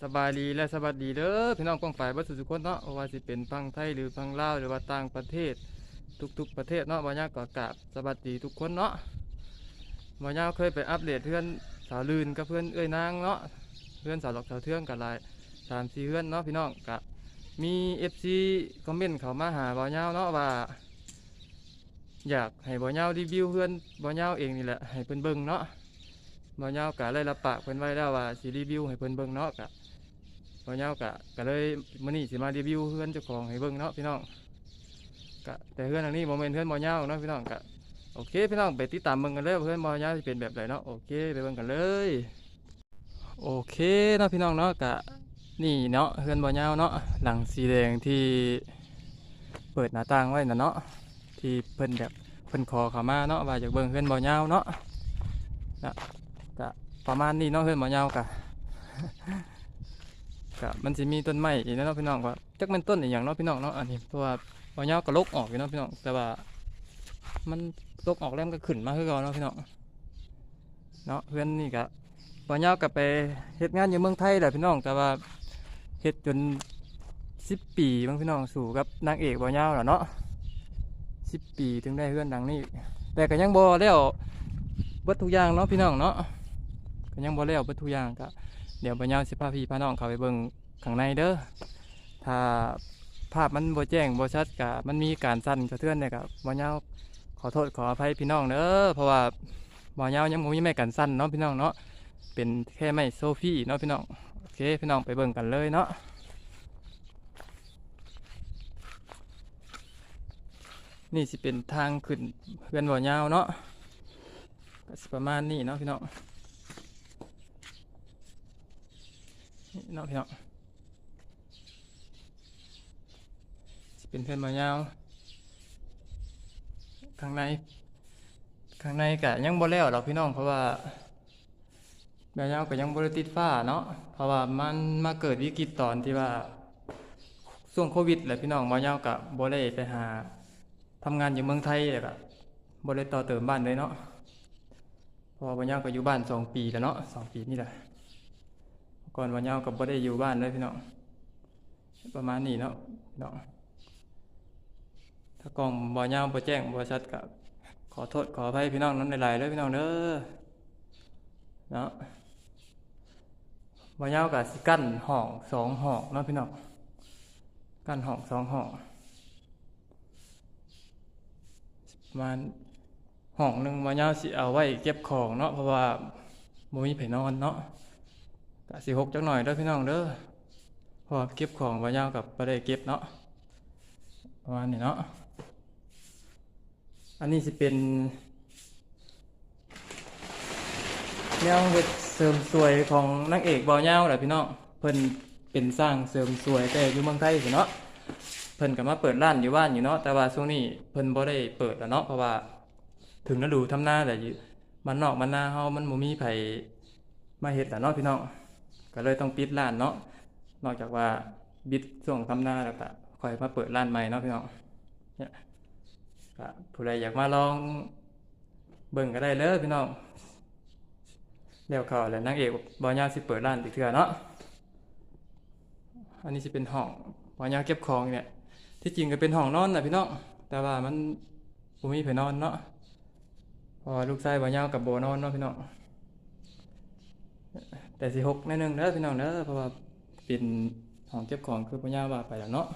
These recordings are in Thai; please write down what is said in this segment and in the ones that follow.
สบายดีและสวัสดีเด้อพี่น้องกองฝ่ายบัสุสุคนเนาะว่าสิเป็นพังไทยหรือพังลาวหรือว่าต่างประเทศ ทุกๆประเทศเนาะบ่ยากก็กราบสวัสดีทุกคนเนาะบ่ยากเคยไปอัปเดตเพื่อนสาวลืนกับเพื่อนเอ้ยนางเนาะเพื่อนสาวหลอกสาวเทืองกันหลายสามสี่เพื่อนเนาะพี่น้องกะมี FC คอมเมนต์เขามาหาบ่ยาเนาะว่า อยากให้บ่ยาวรีวิวเพื่อนบ่ยาเองนี่แหละให้เพิ่นเบิ่งเนาะบ่ยาวกะเลยรับปากเพิ่อนไว้แล้วว่าสิรีวิวให้เพิ่นเบิ่งเนาะกะ บ่ยาวกะก็เลยมื้อนี้สิมารีวิวเพื่อนเจ้าของให้เบิ่งเนาะพี่น้องกะแต่เพื่อนทางนี้บ่แม่นเพื่อนบ่ยาวเนาะพี่น้องกะโอเคพี่น้องไปติดตามเบิ่งกันเลยเพื่อนบ่ยาวสิเป็นแบบใดเนาะโอเคไปเบิ่งกันเลยโอเคเนาะพี่น้องเนาะกะนี่เนาะเพื่อนบ่ยาวเนาะหลังสีแดงที่เปิดหน้าต่างไว้น่ะเนาะที่เพิ่นแบบเพิ่นขอเข้ามาเนาะว่าอยากเบิ่งเพื่อนบ่ยาวเนาะก็ประมาณนี้เนาะเพื่อนมอยากะ กะมันจะมีต้นไม้อีกนะเนาะพี่น้องว่าจักแมันต้นอีกอย่างเนาะพี่น้องเนาะอันนี้เพราะว่าหมอยาวก็ลกออกอยู่เนาะพี่น้องแต่ว่า มันลกออกแล้วมันก็ขึ้นมาคือเก่าเนาะพี่น้องเนาะเพื่อนนี่กะหมอยาวก็ไปเฮ็ดงานอยู่เมืองไทยแหละพี่น้อง แต่ว่าเฮ็ดจนสิบปีบางพี่น้องสู่กับนางเอกหมอยาวแหละเนาะสิบปีถึงได้เพื่อนดังนี้แต่ก็ยังบ่แล้วเบิดทุกอย่างเนาะพี่น้องเนาะก็ยังบ่แล้วเบิดทุกอย่างก็เดี๋ยวบ่ยาวสิพาพี่พาน้องเข้าไปเบิ่ง ข้างในเด้อถ้าภาพมันบ่แจ้งบ่ชัดก็มันมีการสั่นกระเทือนเนี่ยก็บ่ยาวขอโทษขออภัยพี่น้องเด้อเพราะว่าบ่ยาวยังบ่มีไม้กันสั่นเนาะพี่น้องเนาะเป็นแค่ไม้โซฟี่เนาะพี่น้องโอเคพี่น้องไปเบิ่งกันเลยเนาะนี่สิเป็นทางขึ้นเพื่อนบ่ยาวเนาะก็สิประมาณนี้เนาะพี่น้องนี่เนาะพี่น้อง เป็นเพื่อนมายาวข้างในข้างในกะยังบ่แล้วหรอกพี่น้องเพราะว่าแมายาวก็ยังบ่ได้ติดฟ้าเนาะเพราะว่ามันมาเกิดวิกฤตตอนที่ว่าช่วงโควิดแหละพี่น้องมายาวกะบ่ได้ไปหาทำงานอยู่เมืองไทยเลยกะบ่ได้ต่อเติมบ้านเลยเนาะเพราะว่ามายาวก็อยู่บ้านสองปีแล้วเนาะสองปีนี่แหละก่อนวันยาวกับบ่ได้อยู่บ้านเลยพี่น้องประมาณนี้เนาะพี่น้อง ถ้ากองบ่ยาวบ่แจ้งบ่ชัดกับขอโทษขออภัยพี่น้องนั้นหลายๆเลยพี่น้องเด้อเนาะบ่ยาวกับสิกั้นห้องสองห้องเนาะพี่น้องกั้นห้องสองห้องประมาณห้องหนึ่งบ่ยาวสิเอาไว้เก็บของเนาะเพราะว่าบ่มีไผนอนเนาะกะสิหกจักหน่อยเด้อพี่น้องเด้อพอเก็บของบ่ยาวกับบ่ได้เก็บเนาะประมาณนี้เนาะ อันนี้สิเป็นแนวเฮ็ดเสริมสวยของนางเอกบ่ยาแหละพี่น้องเพิ่นเป็นสร้างเสริมสวยแต่อยู่เมืองไทยสิเนาะเพิ่นก็มาเปิดร้านอยู่บ้านอยู่เนาะแต่ว่าช่วงนี้เพิ่นบ่ได้เปิดแล้วเนาะเพราะว่าถึงฤดูทำนาแต่อยู่บ้านนอกบ้านนาเฮามันบ่มีไผมาเฮ็ดแหละเนาะพี่น้องก็เลยต้องปิดร้านเนาะนอกจากว่าบิดส่งทำหน้าแล้วก็ค่อยมาเปิดร้านใหม่เนาะพี่น้องเนี่ย ผู้ใดอยากมาลองเบิ่งก็ได้เลยพี่น้องแล้วเขาแล้วนางเอกบ่ยาสิเปิดร้านอีกเทื่อเนาะอันนี้สิเป็นห้องบ่ยาเก็บของเนี่ย ที่จริงก็เป็นห้องนอนนะพี่น้องแต่ว่ามันบ่มีไผนอนเนาะพราะว่าลูกชายบ่ยากับโบนอนเนาะพี่น้องแต่สิหกในหนึ่งเด้อพี่น้องเด้อเพราะว่าเป็นของเก็บของคือปัญญาว่าไปแล้วเนาะ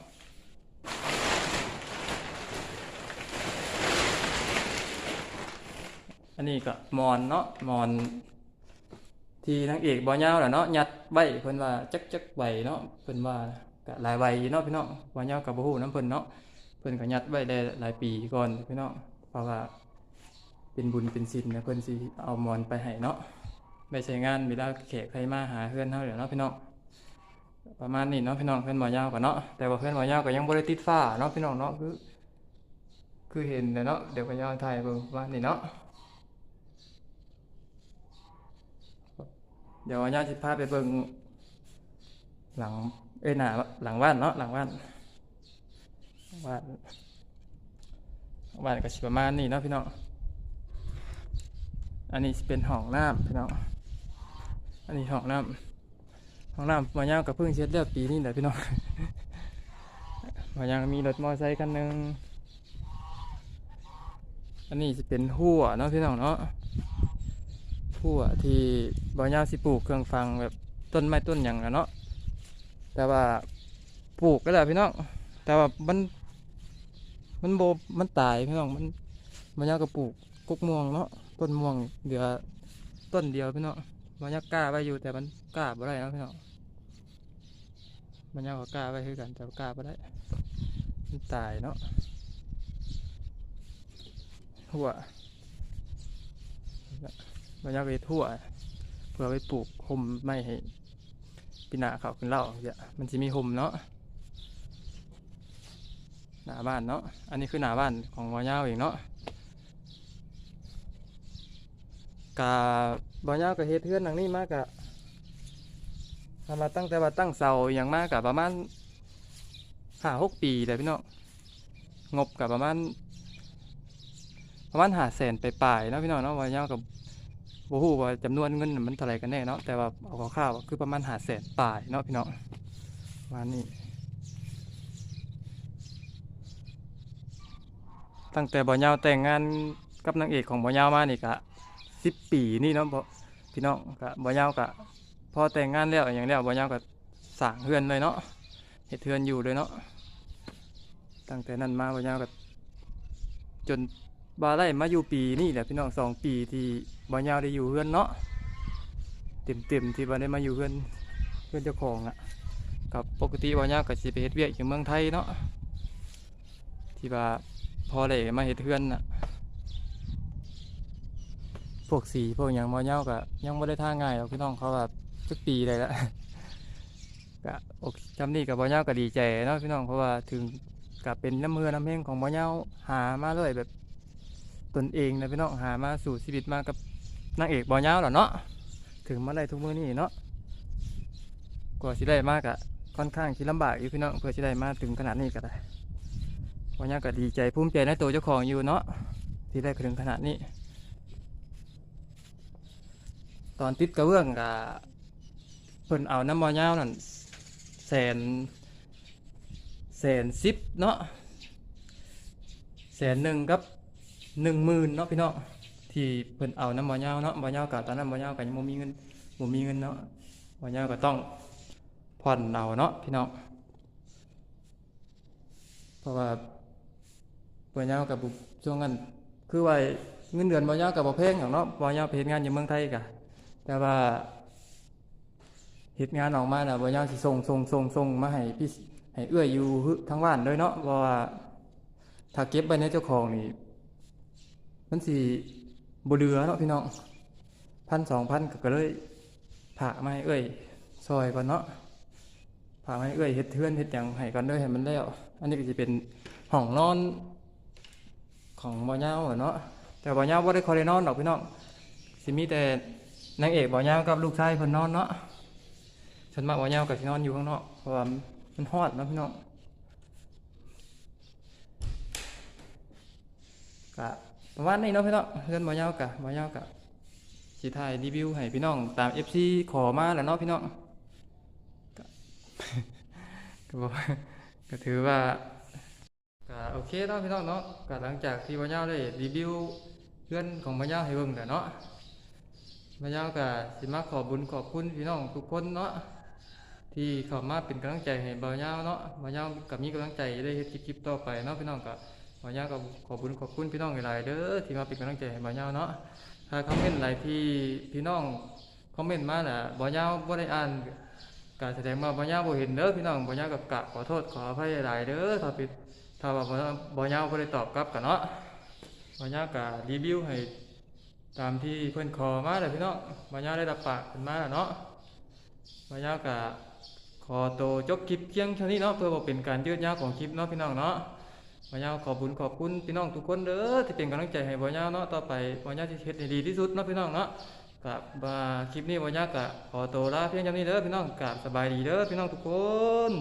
อันนี้ก็มอนเนาะมอน ที่นางเอกบ่ยาวแหละเนาะยัดใบเพิ่นว่าจักจักใบเนาะเพิ่นว่าก็หลายใบเนาะพี่น้องบ่ยาวกับบ่ฮู้นํเพิ่นเนาะเพิ่นก็ยัดไว้ได้หลายปีก่อนพี่น้องเพราะว่าเป็นบุญเป็นศีลนะเพิ่นสิเอามอนไปให้เนาะไม่ใช่งานเวลาแขกใครมาหาเพื่อนเท่าเดี๋ยวเนาะพี่น้องประมาณนี้เนาะพี่น้องเพื่อนหมอยาวกว่าเนาะแต่ว่าเพื่อนหมอยาวก็ยังบริติดฟ้าเนาะพี่น้องเนาะคือ คือเห็นเลยเนาะเดี๋ยวก็ยาวถ่ายเบิ่งประมานี้เนาะ เดี๋ยวหมอยาวจะพาไปเบิ่งหลัง เอ้ยหน้าหลังบ้านเนาะหลังบ้านหลังบ้านบ้านก็สิประมาณนี้เนาะพี่น้องอันนี้เป็นห้องน้ำพี่น้องอันนี้ห้องน้ำห้องน้ำบ่ยาวกับเพิ่งเช็ดแล้วปีนี้แหละพี่น้องบ่ยาวมีรถมอเตอร์ไซค์คันหนึ่งอันนี้จะเป็นหัวเนาะพี่น้องเนาะ หัวที่บ่ยาวสิปลูกเครื่องฟังแบบต้นไม้ต้นหยังอะเนาะแต่ว่าปลูกก็ได้พี่น้องแต่ว่ามันมันโบมันตายพี่น้องมันบ่ยาวก็ปลูกกุกม่วงเนาะต้นม่วงเหลือต้นเดียวพี่น้องบ่ยากล้าไว้อยู่ แต่มันกล้าบ่ได้นะพี่น้องบ่ยาก็กล้าไว้คือกันแต่กล้าบ่ได้มันตายเนาะหัว บ่ยาวไปทั่ว เพื่อไปปลูกห่มไม้ให้ปีนาเขาขึ้นเล่าเดี๋ยมันจะมีห่มเนาะหน้าบ้านเนาะอันนี้คือหน้าบ้านของบ่ยาวเองเนาะกะบ่ยาวก็เฮ็ดเฮือนหลังนี้มากะทำมาตั้งแต่ว่าตั้งเสาอย่างมากกะประมาณห้าหกปีเลยพี่น้องงบกับประมาณประมาณหาแสนไปปลายๆนะพี่น้องเนาะบ่ยาวกับ บ่ฮู้ว่าจำนวนเงินมันเท่าไหร่กันแน่เนาะแต่ว่าเอาคร่าวๆคือประมาณหาแสนปลายเนาะพี่น้องมานี้ตั้งแต่บ่ยาวแต่งงานกับนางเอกของบ่ยาวมานี่กะสิบปีนี่เนาะพี่น้องกะบ่ยาวกะพอแต่งงานแล้วอย่างแล้วบ่ยาวกะสร้างเฮือนเลยเนาะเฮ็ดเฮือนอยู่เลยเนาะตั้งแต่นั้นมาบ่ยาวกะจนบาได้มาอยู่ปีนี่แหละพี่น้องสองปีที่ บ่ยาวได้อยู่เฮือนเนาะเต็มเต็มๆที่บ่ได้มาอยู่เฮือนเฮือนเจ้าของอะกับปกติบ่ยาวก็สิไปเฮ็ดเวียกอยู่เมืองไทยเนาะที่ว่าพอได้มาเฮ็ดเฮือนน่ะพวกสีพวกอย่างมอเน่าก็ยังไม่ได้ท่าง่ายหรอกพี่น้องเขาแบบทุกปีเลยละก็อเคจำนี่กับบอเน่าก็ดีใจเนาะพี่น้องเพราะว่าถึงกับเป็นน้ำเมือน้ำเฮงของบอเน่าหามาเลยแบบตนเองนะพี่น้องหามาสู่ชีวิตมากับ นางเอกบอเน่าหรอเนาะถึงมาได้ทุกมือนี่เนาะกว่าสิได้มากอะค่อนข้างที่ลำบากอยู่พี่น้องเพื่อสิได้มาถึงขนาดนี้ก็ได้บอเน่าก็ดีใจภูมิใจในตัวเจ้าของอยู่เนาะที่ได้ถึงขนาดนี้ ตอนติดกระเบื้องกับเพิ่นเอาน้ำมอยาวนั่นแสนแสนสิบเนาะแสนหนึ่งกับหนึ่งหมื่นเนาะพี่เนาะ ที่เพิ่นเอาน้ำมอยาวเนาะมอยาวกับตอนนั้นมอยาวกับยังบ่มีเงินบ่มีเงินเนาะมอยาวก็ต้องผ่อนเอาเนาะพี่น้องเพราะว่ามอยาวกับช่วงนั้นคือว่าเงินเดือนมอยาวกับบ่แพงหรอกเนาะมอยาวไปเฮ็ดงานอยู่เมืองไทยกะแต่ว่าเหตุงานออกมาน่ะบ่ยาวสิส่งส่งส่งส่งมาให้พี่ให้เอื้อยอยู่ทั้งบ้านเลยเนาะเพราะว่าถ้าเก็บไว้ในเจ้าของนี่มันสิ บเหลือเนาะพี่น้องพันสองพันก็เลยผ่ากมาให้เอ้ยซอยก่อนเนาะผ่ากมาให้เอ้ยเฮ็ดเทือนเฮ็ดหยังให้ก่อนเด้อให้มันแล้ว อันนี้ก็จะเป็นห้องนอน ของบ่ยาวอะเนาะแต่บ่ยาวบ่ได้คอยได้นอนดอกพี่น้องสิมีแต่นางเอกบ่อยากับลูกชายเพิ่นนอนเนาะฉันมาบ่อยากับสินอนอยู่ข้างนอกเพราะว่ามันฮอดเนาะพี่น้องกะ ประมาณนี้เนาะพี่น้องเพื่อนบ่ยาวกะบ่ยาวกะสิถ่ายรีวิวให้พี่น้องตาม FC ขอมาแล้วเนาะพี่น้องก็บอกก็ถือว่าก็โอเคเนาะพี่น้องเนาะก็หลังจากที่บ่ยาวได้รีวิวเพื่อนของบ่ยาวให้เบิ่งแล้วเนาะมายาวกับสิมาขอบุญขอบคุณพี่น้องทุกคนเนาะที่เข้ามาเป็นกำลังใจให้บ่ายาวเนาะบ่ายาวกับมีกำลังใจได้เฮ็ดคลิปๆต่อไปเนาะพี่น้องกั บ่าวยากับขอบุญขอบคุณพี่น้องหลายเด้อที่มาเป็นกำลังใจให้บ่าวยาเนาะถ้าคอมเมนต์อะไรที่พี่น้องคอมเมนต์มาน่ะบ่าวยาบ่ได้อ่านก็แสดงว่าบ่าวยาบ่เห็นเด้อพี่น้องบ่าวยากับกะขอโทษขออภัยหลายเด้อถ้าผิดถ้าว่าบ่าวยาบ่ได้ตอบกลับกันเนาะบ่าวยาวก็รีวิวให้ตามที่เพื่อนขอมาเลยพี่น้องบรรยาได้รับปากขึ้นมาแล้วเนาะบรรยากะขอโตจบคลิปเพียงเท่านี้เนาะเพื่อบ่เป็นการยืดยาวของคลิปเนาะพี่น้องเนาะ บอยาขอบุญขอบคุณพี่น้องทุกคนเด้อที่เป็นกำลังใจให้บอยาเนาะต่อไปบอยาจะเฮ็ดให้ดีที่สุดเนาะพี่น้องเนาะกับบาคลิปนี้บอยากะขอตัวลาเพียงจำนี้เด้อพี่น้องกับสบายดีเด้อพี่น้องทุกคน